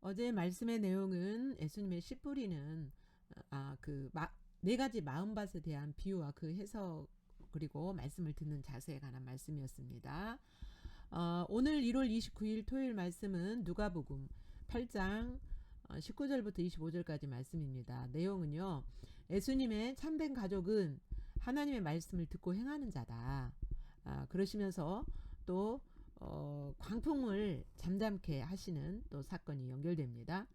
어제 말씀의 내용은 예수님의 씨 뿌리는 아그 네 가지 마음밭에 대한 비유와 그 해석 그리고 말씀을 듣는 자세에 관한 말씀이었습니다. 어, 오늘 1월 29일 토요일 말씀은 누가복음 8장 19절부터 어, 25절까지 말씀입니다. 내용은요. 예수님의 참된 가족은 하나님의 말씀을 듣고 행하는 자다. 아, 그러시면서 또 어, 광풍을 잠잠케 하시는 또 사건이 연결됩니다.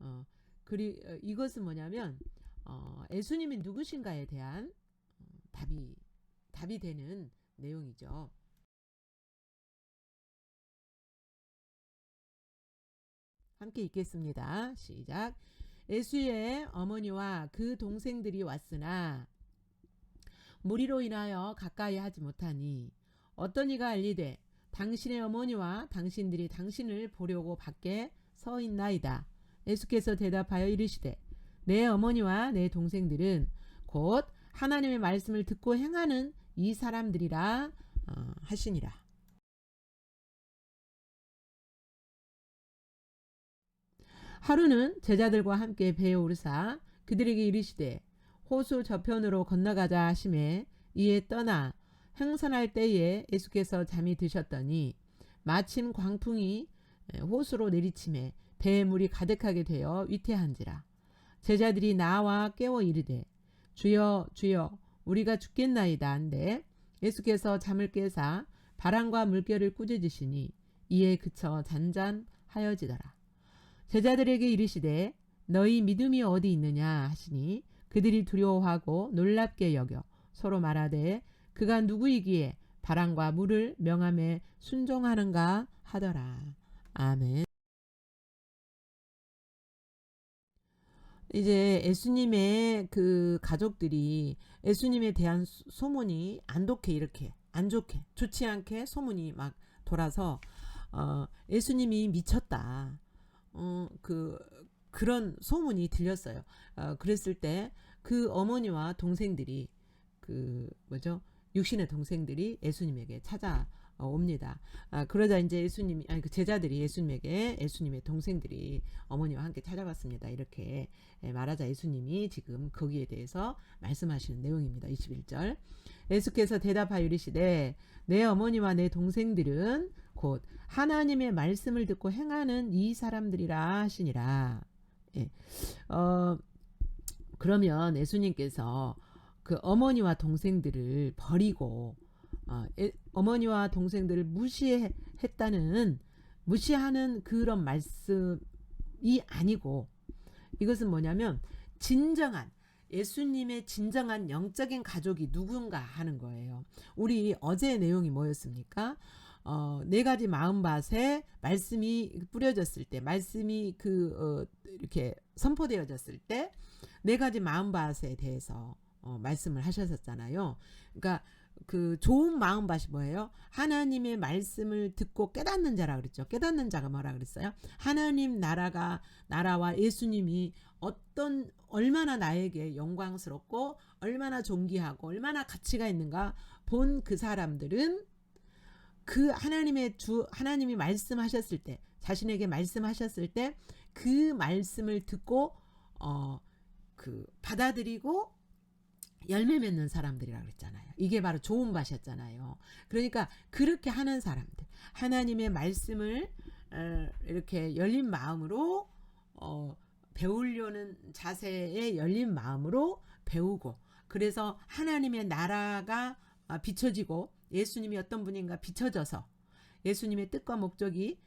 어, 그리 어, 이것은 뭐냐면 어, 예수님이 누구신가에 대한 어, 답이 답이 되는 내용이죠. 함께 읽겠습니다. 시작. 예수의 어머니와 그 동생들이 왔으나 무리로 인하여 가까이 하지 못하니 어떤 이가 알리되 당신의 어머니와 당신들이 당신을 보려고 밖에 서 있나이다. 예수께서 대답하여 이르시되 내 어머니와 내 동생들은 곧 하나님의 말씀을 듣고 행하는 이 사람들이라 어, 하시니라. 하루는 제자들과 함께 배에 오르사 그들에게 이르시되 호수 저편으로 건너가자 하심에 이에 떠나 행선할 때에 예수께서 잠이 드셨더니 마침 광풍이 호수로 내리침에 배에 물이 가득하게 되어 위태한지라. 제자들이 나와 깨워 이르되 주여 주여 우리가 죽겠나이다 한데 예수께서 잠을 깨사 바람과 물결을 꾸짖으시니 이에 그쳐 잔잔하여지더라. 제자들에게 이르시되 너희 믿음이 어디 있느냐? 하시니 그들이 두려워하고 놀랍게 여겨 서로 말하되 그가 누구이기에 바람과 물을 명함에 순종하는가 하더라. 아멘. 이제 예수님의 그 가족들이 예수님에 대한 소문이 안 좋게 이렇게 안 좋게 좋지 않게 소문이 막 돌아서 어 예수님이 미쳤다. 어그 그런 소문이 들렸어요. 어 그랬을 때 그 어머니와 동생들이 그 뭐죠? 육신의 동생들이 예수님에게 찾아옵니다. 아, 그러자 이제 예수님이 아니 그 제자들이 예수님에게 예수님의 동생들이 어머니와 함께 찾아갔습니다. 이렇게 예, 말하자 예수님이 지금 거기에 대해서 말씀하시는 내용입니다. 21절. 예수께서 대답하여 이르시되 내 어머니와 내 동생들은 곧 하나님의 말씀을 듣고 행하는 이 사람들이라 하시니라. 예. 어 그러면 예수님께서 그 어머니와 동생들을 버리고 어, 어머니와 동생들을 무시했다는 무시하는 그런 말씀이 아니고 이것은 뭐냐면 진정한 예수님의 진정한 영적인 가족이 누군가 하는 거예요. 우리 어제 내용이 뭐였습니까? 어, 네 가지 마음밭에 말씀이 뿌려졌을 때, 말씀이 그, 어, 이렇게 선포되어졌을 때, 네 가지 마음밭에 대해서 어, 말씀을 하셨었잖아요. 그러니까 그 좋은 마음밭이 뭐예요? 하나님의 말씀을 듣고 깨닫는 자라 그랬죠. 깨닫는 자가 뭐라 그랬어요? 하나님 나라가 나라와 예수님이 어떤 얼마나 나에게 영광스럽고 얼마나 존귀하고 얼마나 가치가 있는가 본 그 사람들은 그 하나님의 주 하나님이 말씀하셨을 때 자신에게 말씀하셨을 때 그 말씀을 듣고 어 그 받아들이고 열매 맺는 사람들이라고 그랬잖아요. 이게 바로 좋은 밭이었잖아요. 그러니까 그렇게 하는 사람들, 하나님의 말씀을 어, 이렇게 열린 마음으로 어, 배우려는 자세에 열린 마음으로 배우고 그래서 하나님의 나라가 아, 비춰지고 예수님이 어떤 분인가 비춰져서 예수님의 뜻과 목적이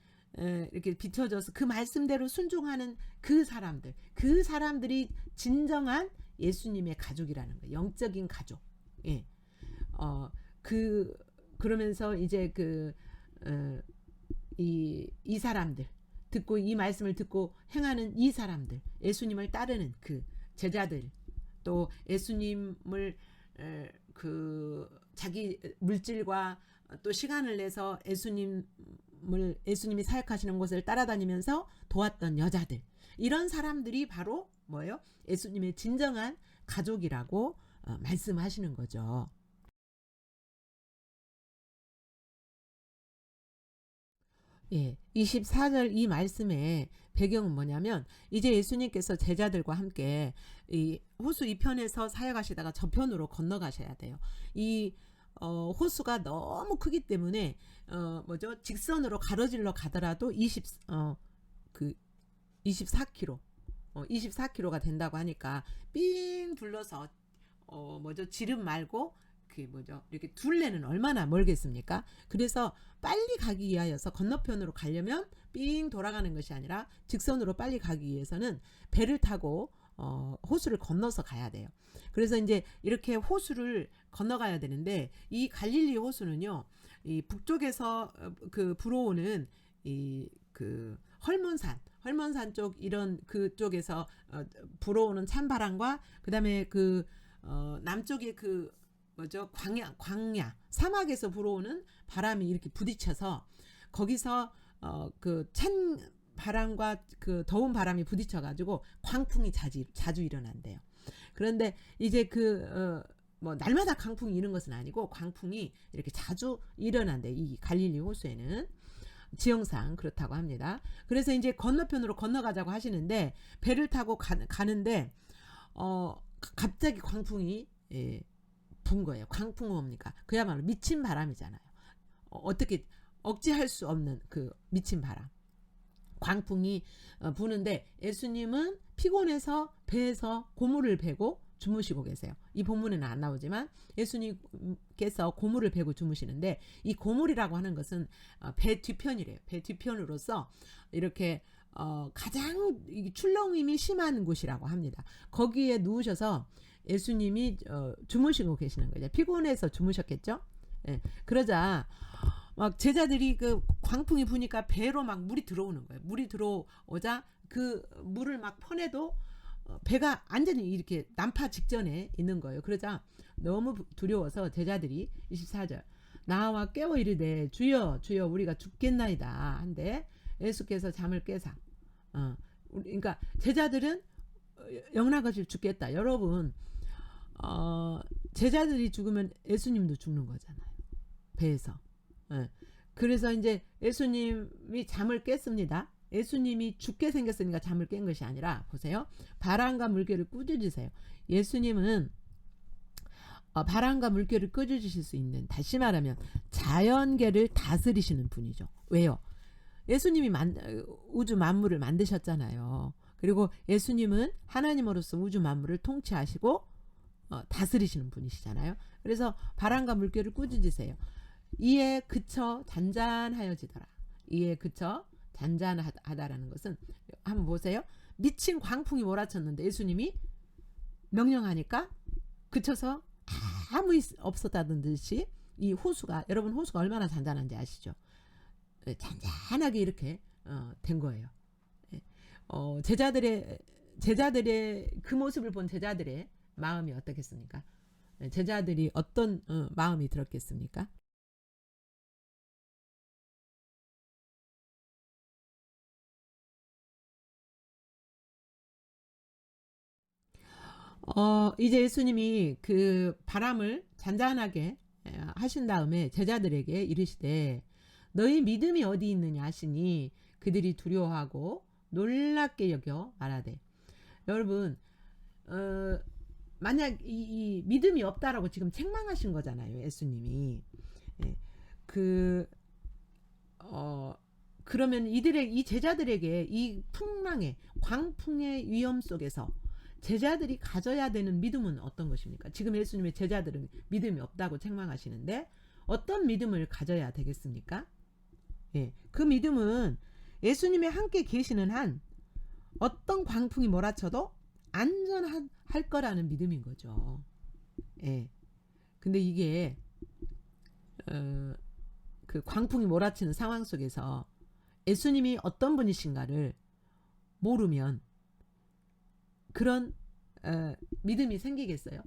이렇게 비춰져서 그 말씀대로 순종하는 그 사람들, 그 사람들이 진정한 예수님의 가족이라는 거예요. 영적인 가족. 예. 어, 그, 그러면서 이제 그, 어, 이, 이 사람들, 듣고 이 말씀을 듣고 행하는 이 사람들, 예수님을 따르는 그 제자들, 또 예수님을 에, 그 자기 물질과 또 시간을 내서 예수님 을 예수님이 사역하시는 곳을 따라다니면서 도왔던 여자들 이런 사람들이 바로 뭐예요? 예수님의 진정한 가족이라고 어, 말씀하시는 거죠. 예, 24절 이 말씀의 배경은 뭐냐면 이제 예수님께서 제자들과 함께 이 호수 이 편에서 사역하시다가 저편으로 건너가셔야 돼요. 이 어, 호수가 너무 크기 때문에 어, 뭐죠? 직선으로 가로질러 가더라도 20 어, 그 24km 어, 24km가 된다고 하니까 삥 둘러서 어, 뭐죠? 지름 말고 그 뭐죠? 이렇게 둘레는 얼마나 멀겠습니까? 그래서 빨리 가기 위하여서 건너편으로 가려면 삥 돌아가는 것이 아니라 직선으로 빨리 가기 위해서는 배를 타고 어, 호수를 건너서 가야 돼요. 그래서 이제 이렇게 호수를 건너가야 되는데 이 갈릴리 호수는요, 이 북쪽에서 어, 그 불어오는 이 그 헐몬산, 헐몬산 쪽 이런 그쪽에서 어, 불어오는 찬바람과 그다음에 그 어, 남쪽에 그 뭐죠 광야 광야 사막에서 불어오는 바람이 이렇게 부딪혀서 거기서 어 그 찬 바람과 그 더운 바람이 부딪혀 가지고 광풍이 자주 자주 일어난대요. 그런데 이제 그 어 뭐 날마다 광풍이 이는 것은 아니고 광풍이 이렇게 자주 일어난대. 이 갈릴리 호수에는 지형상 그렇다고 합니다. 그래서 이제 건너편으로 건너가자고 하시는데 배를 타고 가, 가는데 어 갑자기 광풍이 예, 분 거예요. 광풍은 뭡니까? 그야말로 미친 바람이잖아요. 어, 어떻게 억제할 수 없는 그 미친 바람. 광풍이 어, 부는데 예수님은 피곤해서 배에서 고물을 베고 주무시고 계세요. 이 본문에는 안 나오지만 예수님께서 고물을 베고 주무시는데 이 고물이라고 하는 것은 어, 배 뒤편이래요. 배 뒤편으로서 이렇게 어, 가장 이 출렁임이 심한 곳이라고 합니다. 거기에 누우셔서 예수님이 어, 주무시고 계시는 거죠. 피곤해서 주무셨겠죠? 예. 그러자 막 제자들이 그 광풍이 부니까 배로 막 물이 들어오는 거예요. 물이 들어오자 그 물을 막 퍼내도 어, 배가 완전히 이렇게 난파 직전에 있는 거예요. 그러자 너무 두려워서 제자들이 24절 나와 깨워 이르되 주여 주여 우리가 죽겠나이다 한데 예수께서 잠을 깨사 어, 그러니까 제자들은 어, 영락없이 죽겠다. 여러분 어, 제자들이 죽으면 예수님도 죽는 거잖아요. 배에서. 예. 그래서 이제 예수님이 잠을 깼습니다. 예수님이 죽게 생겼으니까 잠을 깬 것이 아니라 보세요. 바람과 물결을 꾸짖으세요. 예수님은 어, 바람과 물결을 꾸짖으실 수 있는 다시 말하면 자연계를 다스리시는 분이죠. 왜요? 예수님이 만, 우주 만물을 만드셨잖아요. 그리고 예수님은 하나님으로서 우주 만물을 통치하시고 어, 다스리시는 분이시잖아요. 그래서 바람과 물결을 꾸짖으세요. 이에 그쳐 잔잔하여지더라. 이에 그쳐 잔잔하다라는 것은 한번 보세요. 미친 광풍이 몰아쳤는데 예수님이 명령하니까 그쳐서 아무 일 없었다는 듯이 이 호수가 여러분 호수가 얼마나 잔잔한지 아시죠? 예, 잔잔하게 이렇게 어, 된 거예요. 예. 어, 제자들의 제자들의 그 모습을 본 제자들의 마음이 어떻겠습니까? 예, 제자들이 어떤 어, 마음이 들었겠습니까? 어, 이제 예수님이 그 바람을 잔잔하게 에, 하신 다음에 제자들에게 이르시되 너희 믿음이 어디 있느냐 하시니 그들이 두려워하고 놀랍게 여겨 말하되. 여러분 어, 만약 이, 이 믿음이 없다라고 지금 책망하신 거잖아요 예수님이. 예, 그 어, 그러면 이들의 이 제자들에게 이 풍랑의 광풍의 위험 속에서 제자들이 가져야 되는 믿음은 어떤 것입니까? 지금 예수님의 제자들은 믿음이 없다고 책망하시는데 어떤 믿음을 가져야 되겠습니까? 예, 그 믿음은 예수님의 함께 계시는 한 어떤 광풍이 몰아쳐도 안전할 거라는 믿음인 거죠. 예. 근데 이게 어, 그 광풍이 몰아치는 상황 속에서 예수님이 어떤 분이신가를 모르면 그런 어, 믿음이 생기겠어요?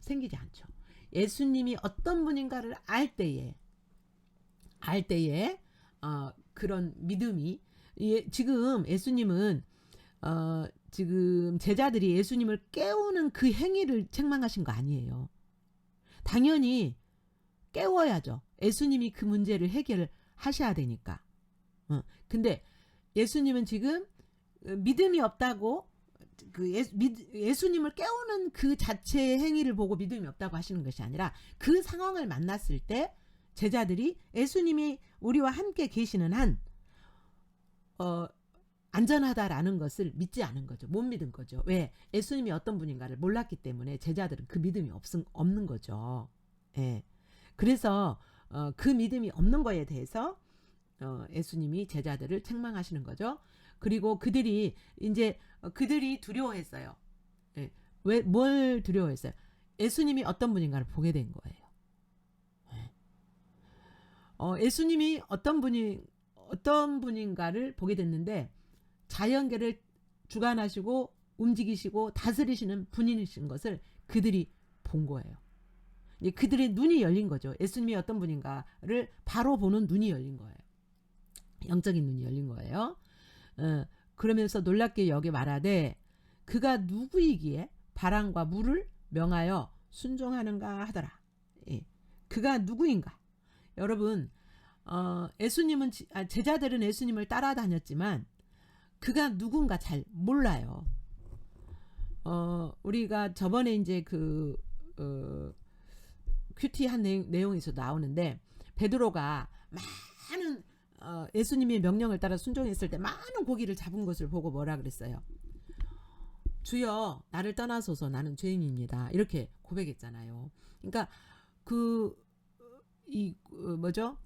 생기지 않죠. 예수님이 어떤 분인가를 알 때에 알 때에 어, 그런 믿음이 예, 지금 예수님은 어, 지금 제자들이 예수님을 깨우는 그 행위를 책망하신 거 아니에요. 당연히 깨워야죠. 예수님이 그 문제를 해결하셔야 되니까. 어. 근데 예수님은 지금 어, 믿음이 없다고 그 예수, 믿- 예수님을 깨우는 그 자체의 행위를 보고 믿음이 없다고 하시는 것이 아니라 그 상황을 만났을 때 제자들이 예수님이 우리와 함께 계시는 한 어, 안전하다라는 것을 믿지 않은 거죠. 못 믿은 거죠. 왜? 예수님이 어떤 분인가를 몰랐기 때문에 제자들은 그 믿음이 없, 없는 거죠. 예. 그래서 어, 그 믿음이 없는 거에 대해서 어, 예수님이 제자들을 책망하시는 거죠. 그리고 그들이 이제 어, 그들이 두려워했어요. 예. 왜 뭘 두려워했어요? 예수님이 어떤 분인가를 보게 된 거예요. 예. 어, 예수님이 어떤 분이 어떤 분인가를 보게 됐는데 자연계를 주관하시고 움직이시고 다스리시는 분이신 것을 그들이 본 거예요. 그들의 눈이 열린 거죠. 예수님이 어떤 분인가를 바로 보는 눈이 열린 거예요. 영적인 눈이 열린 거예요. 어, 그러면서 놀랍게 여기 말하되 그가 누구이기에 바람과 물을 명하여 순종하는가 하더라. 예. 그가 누구인가? 여러분, 어, 예수님은 지- 아, 제자들은 예수님을 따라다녔지만 그가 누군가 잘 몰라요. 어, 우리가 저번에 이제 그 어, 큐티한 내용, 내용에서 나오는데 베드로가 많은 어, 예수님의 명령을 따라 순종했을 때 많은 고기를 잡은 것을 보고 뭐라 그랬어요? 주여 나를 떠나소서 나는 죄인입니다. 이렇게 고백했잖아요. 그러니까 그 이 뭐죠?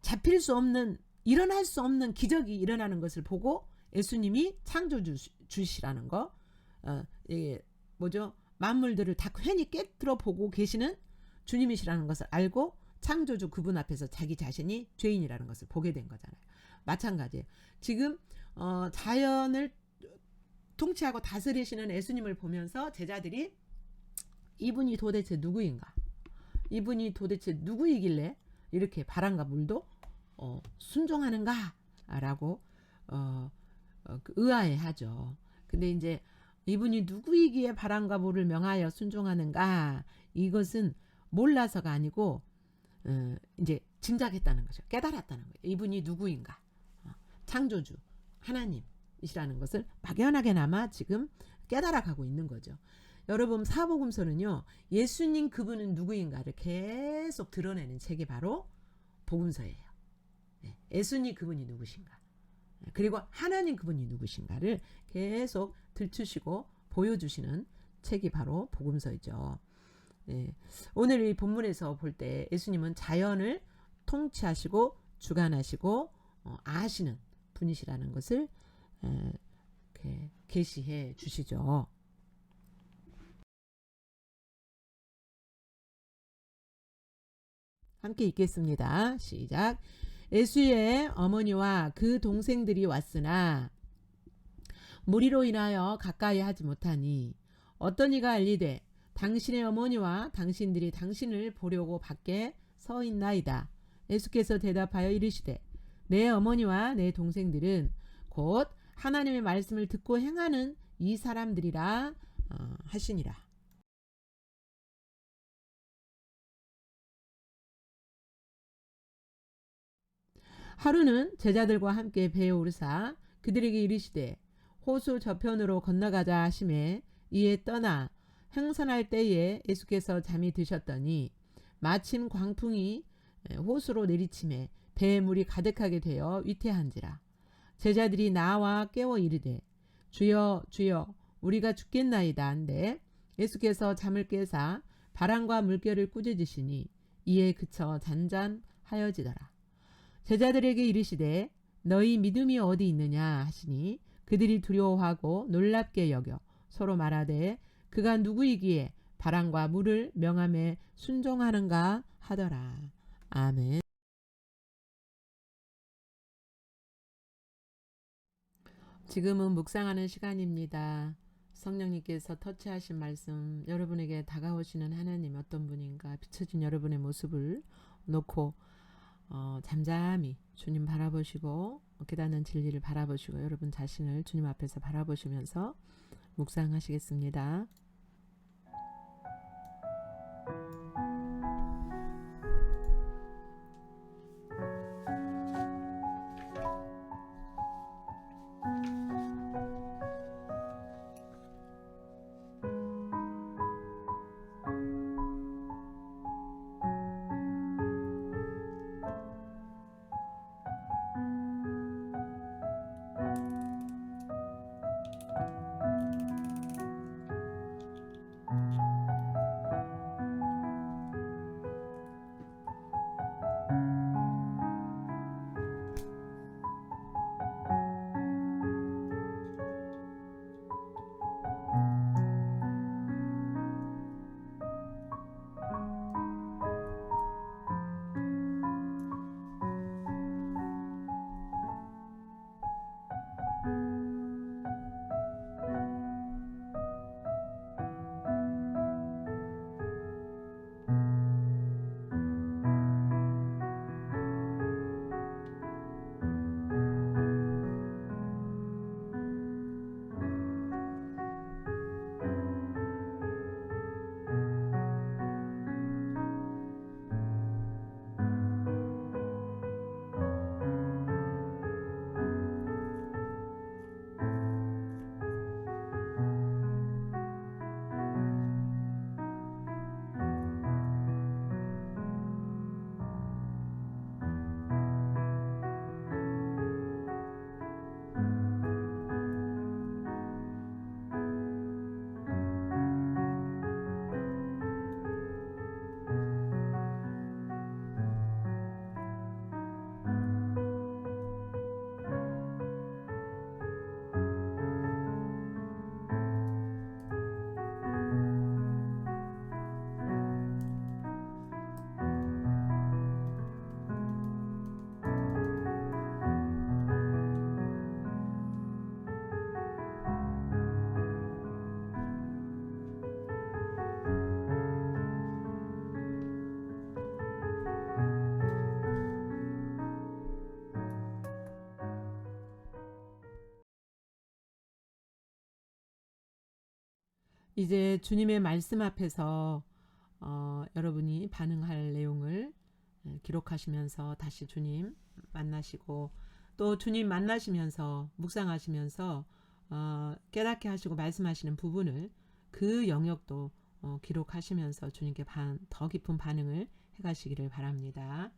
잡힐 수 없는 일어날 수 없는 기적이 일어나는 것을 보고 예수님이 창조주 주시라는 거, 어, 예, 뭐죠? 만물들을 다 괜히 깨뜨려 보고 계시는 주님이시라는 것을 알고 창조주 그분 앞에서 자기 자신이 죄인이라는 것을 보게 된 거잖아요. 마찬가지예요. 지금 어, 자연을 통치하고 다스리시는 예수님을 보면서 제자들이 이분이 도대체 누구인가? 이분이 도대체 누구이길래 이렇게 바람과 물도 어, 순종하는가라고 어, 어, 그 의아해하죠. 근데 이제 이분이 누구이기에 바람과 물을 명하여 순종하는가 이것은 몰라서가 아니고 어, 이제 짐작했다는 거죠. 깨달았다는 거예요. 이분이 누구인가? 어, 창조주 하나님이시라는 것을 막연하게나마 지금 깨달아가고 있는 거죠. 여러분 사복음서는요 예수님 그분은 누구인가를 계속 드러내는 책이 바로 복음서예요. 네, 예수님 그분이 누구신가? 네, 그리고 하나님 그분이 누구신가를 계속 들추시고 보여주시는 책이 바로 복음서이죠. 네, 오늘 이 본문에서 볼 때 예수님은 자연을 통치하시고 주관하시고 어, 아시는 분이시라는 것을 에, 이렇게 계시해 주시죠. 함께 읽겠습니다. 시작. 예수의 어머니와 그 동생들이 왔으나 무리로 인하여 가까이 하지 못하니 어떤 이가 알리되 당신의 어머니와 당신들이 당신을 보려고 밖에 서 있나이다. 예수께서 대답하여 이르시되 내 어머니와 내 동생들은 곧 하나님의 말씀을 듣고 행하는 이 사람들이라 어, 하시니라. 하루는 제자들과 함께 배에 오르사 그들에게 이르시되 호수 저편으로 건너가자 하심에 이에 떠나 행선할 때에 예수께서 잠이 드셨더니 마침 광풍이 호수로 내리침에 배에 물이 가득하게 되어 위태한지라. 제자들이 나와 깨워 이르되 주여 주여 우리가 죽겠나이다 한데 예수께서 잠을 깨사 바람과 물결을 꾸짖으시니 이에 그쳐 잔잔하여지더라. 제자들에게 이르시되 너희 믿음이 어디 있느냐 하시니 그들이 두려워하고 놀랍게 여겨 서로 말하되 그가 누구이기에 바람과 물을 명함에 순종하는가 하더라. 아멘. 지금은 묵상하는 시간입니다. 성령님께서 터치하신 말씀, 여러분에게 다가오시는 하나님 어떤 분인가 비춰진 여러분의 모습을 놓고 어, 잠잠히 주님 바라보시고 깨닫는 진리를 바라보시고 여러분 자신을 주님 앞에서 바라보시면서 묵상하시겠습니다. 이제 주님의 말씀 앞에서 어, 여러분이 반응할 내용을 예, 기록하시면서 다시 주님 만나시고 또 주님 만나시면서 묵상하시면서 어, 깨닫게 하시고 말씀하시는 부분을 그 영역도 어, 기록하시면서 주님께 반, 더 깊은 반응을 해가시기를 바랍니다.